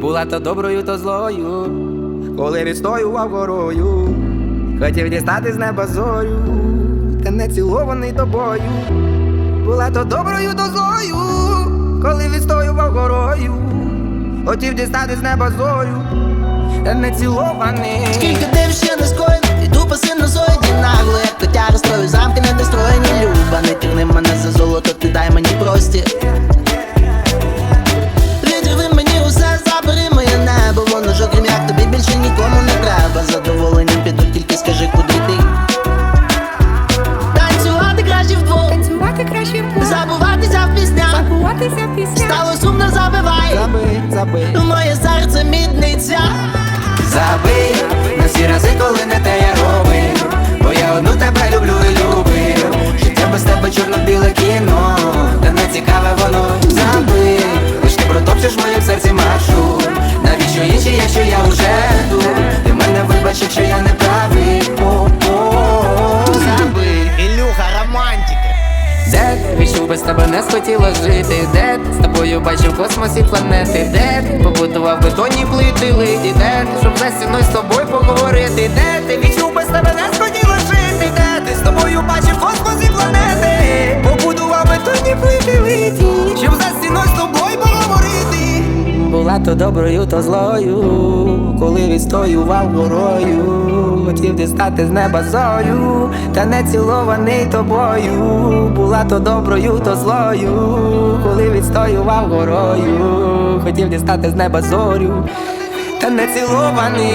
була то доброю, то злою, коли відстоював горою, хотів дістати з неба зорю, та не цілований тобою, була то доброю, то злою, коли відстоював горою, хотів дістати з неба зорю, та не цілований. Скільки ти ще не забуватися в піснях. Забуватися в піснях. Стало сумно, забивай. Забий, забий. Моє серце мідниця. Забий на всі рази, коли не те я робив Бо я одну тебе люблю і любив. Життя без тебе чорно-біле кіно. Та не цікаве воно. Забий Лиш ти протопчеш в моїм серці маршрут. Навіщо інші, якщо я уже тут? Ти мене вибач, якщо я без тебе не схотіло жити, де? З тобою бачив космос і планети, де? Побудував бетонні плити лиді, де? Щоб за стіною з тобою поговорити, де? Ти відчув без тебе не схотіло жити, де? Ти з тобою бачив космос і планети, побудував бетонні плити лиді, щоб за стіною з тобою поговорити. Була то доброю, то злою, коли відстоював горою, хотів дістати з неба зорю, та не цілований тобою. Була то доброю, то злою, коли відстоював горою, хотів дістати з неба зорю, та не цілований.